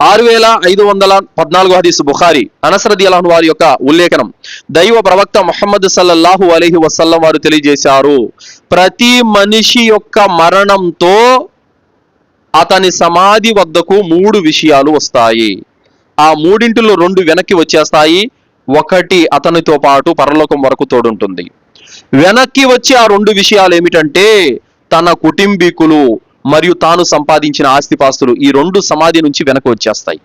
ఆరు వేల ఐదు వందల పద్నాలుగు హదీసు బుఖారి. అనసరది అలహన్ వారి యొక్క ఉల్లేఖనం. దైవ ప్రవక్త మొహమ్మద్ సల్లల్లాహు అలీహి వసల్లం వారు తెలియజేశారు ప్రతి మనిషి యొక్క మరణంతో అతని సమాధి వద్దకు మూడు విషయాలు వస్తాయి. ఆ మూడింటిలో రెండు వెనక్కి వచ్చేస్తాయి ఒకటి అతనితో పాటు పరలోకం వరకు తోడుంటుంది. వెనక్కి వచ్చే ఆ రెండు విషయాలు ఏమిటంటే తన కుటుంబీకులు మరియు తాను సంపాదించిన ఆస్తిపాస్తులు ఈ రెండు సమాధి నుంచి వెనక వచ్చేస్తాయి.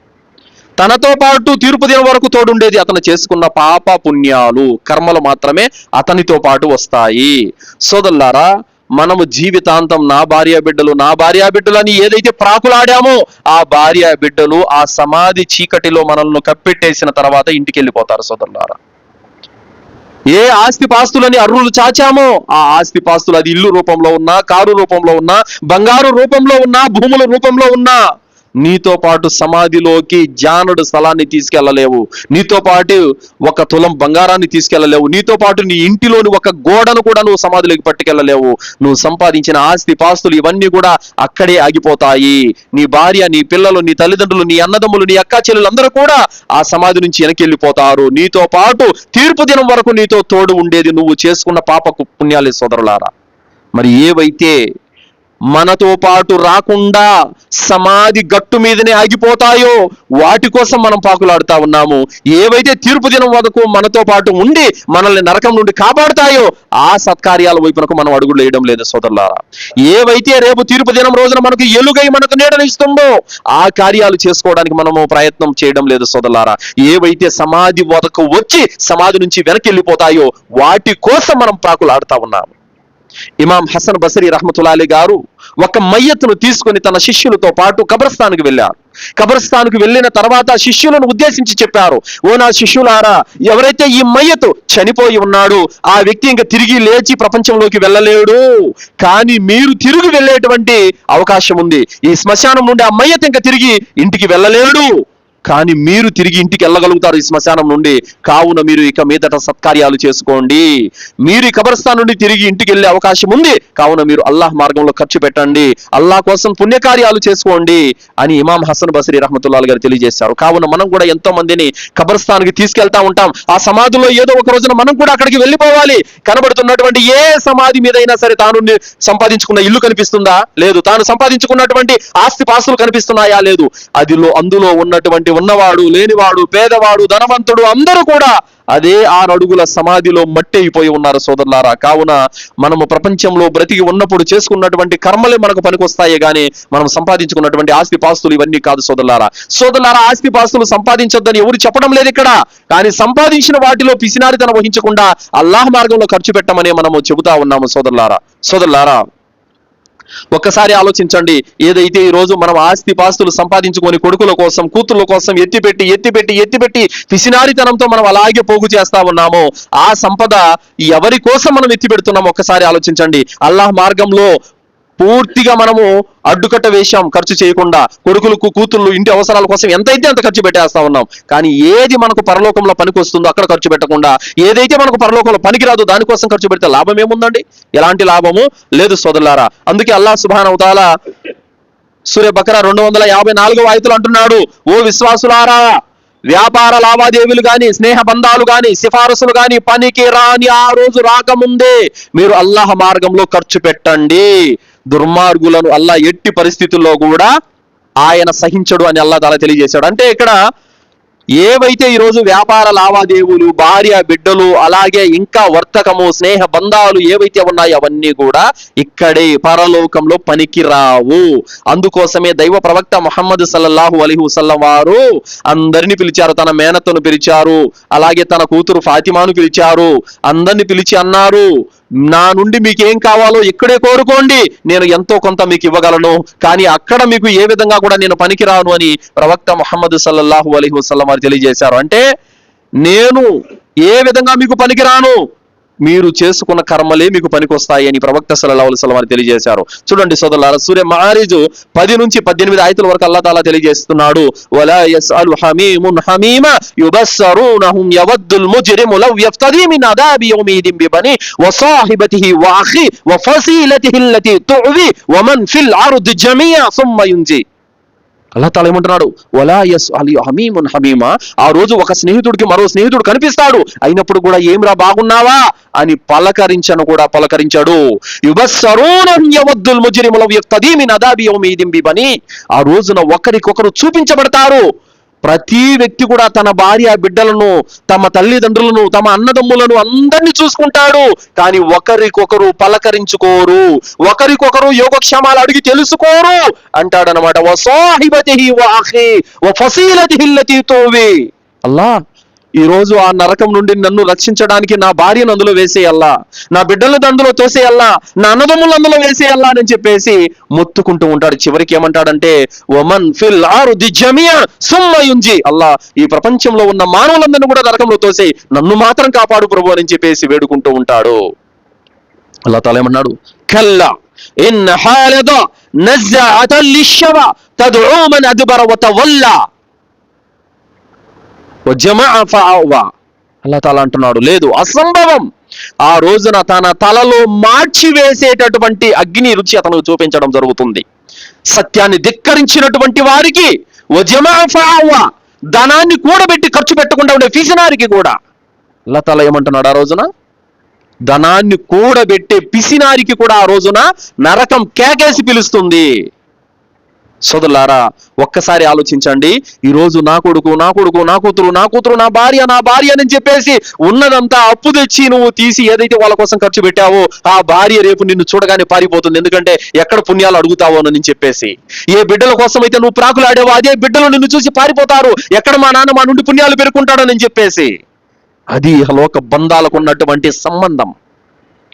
తనతో పాటు తీర్పు దినం వరకు తోడుండేది అతను చేసుకున్న పాప పుణ్యాలు కర్మలు మాత్రమే అతనితో పాటు వస్తాయి. సోదల్లారా మనము జీవితాంతం నా భార్య బిడ్డలు నా భార్య బిడ్డలు అని ఏదైతే ప్రాకులాడామో ఆ భార్య బిడ్డలు ఆ సమాధి చీకటిలో మనల్ని కప్పెట్టేసిన తర్వాత ఇంటికి వెళ్ళిపోతారు సోదరులారా. ఏ ఆస్తి పాస్తులని అర్రులు చాచామో? ఆ ఆస్తి పాస్తులు అది ఇల్లు రూపంలో ఉన్నా కారు రూపంలో ఉన్నా బంగారు రూపంలో ఉన్నా భూముల రూపంలో ఉన్నా. నీతో పాటు సమాధిలోకి జానుడు స్థలాన్ని తీసుకెళ్ళలేవు నీతో పాటు ఒక తులం బంగారాన్ని తీసుకెళ్ళలేవు నీతో పాటు నీ ఇంటిలోని ఒక గోడను కూడా నువ్వు సమాధిలోకి పట్టుకెళ్ళలేవు నువ్వు సంపాదించిన ఆస్తి పాస్తులు ఇవన్నీ కూడా అక్కడే ఆగిపోతాయి. నీ భార్య నీ పిల్లలు నీ తల్లిదండ్రులు నీ అన్నదమ్ములు నీ అక్క చెల్లెలు అందరూ కూడా ఆ సమాధి నుంచి వెనకెళ్ళిపోతారు. నీతో పాటు తీర్పు దినం వరకు నీతో తోడు ఉండేది నువ్వు చేసుకున్న పాపకు పుణ్యాలే సోదరులారా. మరి ఏవైతే మనతో పాటు రాకుండా సమాధి గట్టు మీదనే ఆగిపోతాయో వాటి కోసం మనం పాకులాడుతా ఉన్నాము. ఏవైతే తీర్పు దినం వరకు మనతో పాటు ఉండి మనల్ని నరకం నుండి కాపాడుతాయో ఆ సత్కార్యాల వైపునకు మనం అడుగులు వేయడం లేదు సోదరులారా. ఏవైతే రేపు తీర్పు దినం రోజున మనకు ఎలుగై మనకు నీడనిస్తుందో ఆ కార్యాలు చేసుకోవడానికి మనము ప్రయత్నం చేయడం లేదు సోదరులారా. ఏవైతే సమాధి వదకు వచ్చి సమాధి నుంచి వెనక్కి వెళ్ళిపోతాయో వాటి కోసం మనం పాకులాడుతా ఉన్నాము. ఇమాం హసన్ బసరి రహమతులాలి గారు ఒక మయ్యత్తును తీసుకొని తన శిష్యులతో పాటు కబ్రస్థానికి వెళ్ళారు. కబ్రస్థానికి వెళ్ళిన తర్వాత శిష్యులను ఉద్దేశించి చెప్పారు ఓ నా శిష్యులారా ఎవరైతే ఈ మయ్యతు చనిపోయి ఉన్నాడు ఆ వ్యక్తి ఇంకా తిరిగి లేచి ప్రపంచంలోకి వెళ్ళలేడు. కానీ మీరు తిరిగి వెళ్ళేటువంటి అవకాశం ఉంది. ఈ శ్మశానం నుండి ఆ మయ్యత్ ఇంకా తిరిగి ఇంటికి వెళ్ళలేడు. కానీ మీరు తిరిగి ఇంటికి వెళ్ళగలుగుతారు ఈ శ్మశానం నుండి. కావున మీరు ఇక మీదట సత్కార్యాలు చేసుకోండి. మీరు ఈ కబరస్థాన్ నుండి తిరిగి ఇంటికి వెళ్ళే అవకాశం ఉంది. కావున మీరు అల్లాహ్ మార్గంలో ఖర్చు పెట్టండి. అల్లాహ్ కోసం పుణ్యకార్యాలు చేసుకోండి అని ఇమాం హసన్ బసరి రహమతుల్లాల్ గారు తెలియజేశారు. కావున మనం కూడా ఎంతో మందిని కబరస్థాన్కి తీసుకెళ్తా ఉంటాం. ఆ సమాధిలో ఏదో ఒక రోజున మనం కూడా అక్కడికి వెళ్ళిపోవాలి. కనబడుతున్నటువంటి ఏ సమాధి మీదైనా సరే తాను సంపాదించుకున్న ఇల్లు కనిపిస్తుందా? లేదు. తాను సంపాదించుకున్నటువంటి ఆస్తి పాస్తులు కనిపిస్తున్నాయా? లేదు. అదిలో అందులో ఉన్నటువంటి ఉన్నవాడు లేనివాడు పేదవాడు ధనవంతుడు అందరూ కూడా అదే ఆరడుగుల సమాధిలో మట్టి అయిపోయి ఉన్నారు సోదరులారా. కావున మనము ప్రపంచంలో బ్రతికి ఉన్నప్పుడు చేసుకున్నటువంటి కర్మలే మనకు పనికొస్తాయి గానీ మనం సంపాదించుకున్నటువంటి ఆస్తి పాస్తులు ఇవన్నీ కాదు సోదరులారా. సోదరులారా ఆస్తి పాస్తులు సంపాదించొద్దని ఎవరు చెప్పడం లేదు ఇక్కడ. కానీ సంపాదించిన వాటిలో పిసినారితనం వహించకుండా అల్లాహ్ మార్గంలో ఖర్చు పెట్టమని మనము చెబుతా ఉన్నాము సోదరులారా. సోదరులారా ఒక్కసారి ఆలోచించండి. ఏదైతే ఈ రోజు మనం ఆస్తి పాస్తులు సంపాదించుకొని కొడుకుల కోసం కూతుర్ల కోసం ఎత్తిపెట్టి ఎత్తిపెట్టి ఎత్తిపెట్టి పిసినారితనంతో మనం అలాగే పోగు చేస్తా ఉన్నాము ఆ సంపద ఎవరి కోసం మనం ఎత్తిపెడుతున్నాం ఒక్కసారి ఆలోచించండి. అల్లాహ్ మార్గంలో పూర్తిగా మనము అడ్డుకట్ట వేశాం ఖర్చు చేయకుండా కొడుకులకు కూతుళ్ళు ఇంటి అవసరాల కోసం ఎంతైతే అంత ఖర్చు పెట్టేస్తా ఉన్నాం. కానీ ఏది మనకు పరలోకంలో పనికి వస్తుందో అక్కడ ఖర్చు పెట్టకుండా ఏదైతే మనకు పరలోకంలో పనికిరాదు దానికోసం ఖర్చు పెడితే లాభం ఏముందండి? ఎలాంటి లాభము లేదు సోదరులారా. అందుకే అల్లాహ్ సుబ్హానహు అవుతాల సూర్య బకర రెండు వందల యాభై నాలుగో ఆయుతులు అంటున్నాడు. ఓ విశ్వాసులారా వ్యాపార లావాదేవీలు గాని స్నేహ బంధాలు గాని సిఫారసులు గాని పనికి రాని ఆ రోజు రాకముందే మీరు అల్లాహ్ మార్గంలో ఖర్చు పెట్టండి. దుర్మార్గులను అల్లా ఎట్టి పరిస్థితుల్లో కూడా ఆయన సహించడు అని అల్లా తల తెలియజేశాడు. అంటే ఇక్కడ ఏవైతే ఈరోజు వ్యాపార లావాదేవీలు భార్య బిడ్డలు అలాగే ఇంకా వర్తకము స్నేహ బంధాలు ఏవైతే ఉన్నాయో అవన్నీ కూడా ఇక్కడే పరలోకంలో పనికిరావు. అందుకోసమే దైవ ప్రవక్త మొహమ్మద్ సల్లల్లాహు అలీ వసల్లం వారు అందరిని పిలిచారు. తన మేనత్తను పిలిచారు. అలాగే తన కూతురు ఫాతిమాను పిలిచారు. అందరిని పిలిచి అన్నారు. నా నుండి మీకు ఏం కావాలో ఇక్కడే కోరుకోండి. నేను ఎంతో కొంత మీకు ఇవ్వగలను. కానీ అక్కడ మీకు ఏ విధంగా కూడా నేను పనికిరాను అని ప్రవక్త మొహమ్మద్ సల్లల్లాహు అలైహి వసల్లం వారు తెలియజేశారు. అంటే నేను ఏ విధంగా మీకు పనికిరాను? మీరు చేసుకున్న కర్మలే మీకు పనికొస్తాయి అని ప్రవక్త సల్లల్లాహు అలైహి తెలియజేశారు. చూడండి సోదరులారా సూర్య మారిజు పది నుంచి పద్దెనిమిది ఆయతుల వరకు అల్లా తాలా తెలియజేస్తున్నాడు. వలా యస్అలు హమీమున్ హమీమ తువి వమన్ ఫిల్ ఆరు జమీఅ ثم యుంజి అల్లా తాలా ఏమంటున్నాడు? వలా యస్ అలి హమీమున్ హమీమా. ఆ రోజు ఒక స్నేహితుడికి మరో స్నేహితుడు కనిపిస్తాడు. అయినప్పుడు కూడా ఏమిరా బాగున్నావా? అని పలకరించను కూడా పలకరించాడు. యుబస్సరూనహుం యవద్దుల్ ముజ్రిముల యక్తదీ మిన్ అదాబి ఆ రోజున ఒకరికొకరు చూపించబడతారు. ప్రతి వ్యక్తి కూడా తన భార్య బిడ్డలను తమ తల్లిదండ్రులను తమ అన్నదమ్ములను అందరినీ చూసుకుంటాడు. కానీ ఒకరికొకరు పలకరించుకోరు. ఒకరికొకరు యోగక్షేమాలు అడిగి తెలుసుకోరు. అంటాడనమాట వసాహిబతిహి వాహి వఫసీలతిహిల్లతీ తూవి. అల్లా ఈ రోజు ఆ నరకం నుండి నన్ను రక్షించడానికి నా భార్యను అందులో వేసేయల్లా నా బిడ్డలను అందులో తోసేయల్లా నా అన్నదమ్ములు అందులో వేసేయల్లా అని చెప్పేసి మొత్తుకుంటూ ఉంటాడు. చివరికి ఏమంటాడంటే ఒమన్ ఫిల్ ఆరుది జమియా సుమ్మయుంజి అల్లా ఈ ప్రపంచంలో ఉన్న మానవులందరినీ కూడా నరకంలో తోసే నన్ను మాత్రం కాపాడు ప్రభు అని చెప్పేసి వేడుకుంటూ ఉంటాడు. అల్లా తాలేమన్నాడు కల్లా ఇన్ హాలద నజ్జ అతల్లిషవ తద్ఉ మన్ అద్బర అల్లా తాలా అంటున్నాడు లేదు అసంభవం. ఆ రోజున తన తలలో మార్చి వేసేటటువంటి అగ్ని రుచి అతను చూపించడం జరుగుతుంది. సత్యాన్ని ధిక్కరించినటువంటి వారికి ధనాన్ని కూడబెట్టి ఖర్చు పెట్టకుండా ఉండే పిసినారికి కూడా. అల్లా ఏమంటున్నాడు ఆ రోజున? ధనాన్ని కూడబెట్టే పిసినారికి కూడా ఆ రోజున నరకం కేకేసి పిలుస్తుంది. సోదరులారా ఒక్కసారి ఆలోచించండి. ఈ రోజు నా కొడుకు నా కొడుకు నా కూతురు నా కూతురు నా భార్య నా భార్య అని చెప్పేసి ఉన్నదంతా అప్పు తెచ్చి నువ్వు తీసి ఏదైతే వాళ్ళ కోసం ఖర్చు పెట్టావో ఆ భార్య రేపు నిన్ను చూడగానే పారిపోతుంది. ఎందుకంటే ఎక్కడ పుణ్యాలు అడుగుతావో అని చెప్పేసి. ఏ బిడ్డల కోసం అయితే నువ్వు ప్రాకులాడేవో అదే బిడ్డలు నిన్ను చూసి పారిపోతారు. ఎక్కడ మా నాన్న మా నుండి పుణ్యాలు పెరుకుంటాడని చెప్పేసి. అది లోక బంధాలకు ఉన్నటువంటి సంబంధం.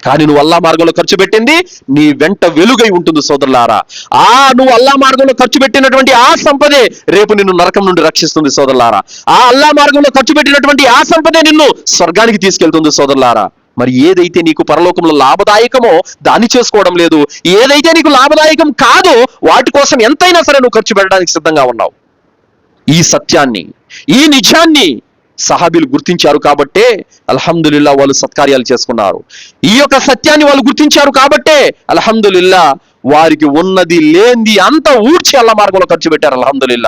కానీ నువ్వు అల్లా మార్గంలో ఖర్చు పెట్టింది నీ వెంట వెలుగై ఉంటుంది సోదరులారా. ఆ నువ్వు అల్లా మార్గంలో ఖర్చు పెట్టినటువంటి ఆ సంపదే రేపు నిన్ను నరకం నుండి రక్షిస్తుంది సోదరులారా. ఆ అల్లా మార్గంలో ఖర్చు పెట్టినటువంటి ఆ సంపదే నిన్ను స్వర్గానికి తీసుకెళ్తుంది సోదరులారా. మరి ఏదైతే నీకు పరలోకంలో లాభదాయకమో దాన్ని చేసుకోవడం లేదు. ఏదైతే నీకు లాభదాయకం కాదో వాటి కోసం ఎంతైనా సరే నువ్వు ఖర్చు పెట్టడానికి సిద్ధంగా ఉన్నావు. ఈ సత్యాన్ని ఈ నిజాన్ని సహాబీలు గుర్తించారు కాబట్టే అల్హమ్దులిల్లా వాళ్ళు సత్కార్యాలు చేసుకున్నారు. ఈ యొక్క సత్యాన్ని వాళ్ళు గుర్తించారు కాబట్టే అల్హమ్దులిల్లా వారికి ఉన్నది లేనిది అంత ఊడ్చి అల్ల మార్గంలో ఖర్చు పెట్టారు అల్హమ్దుల్లా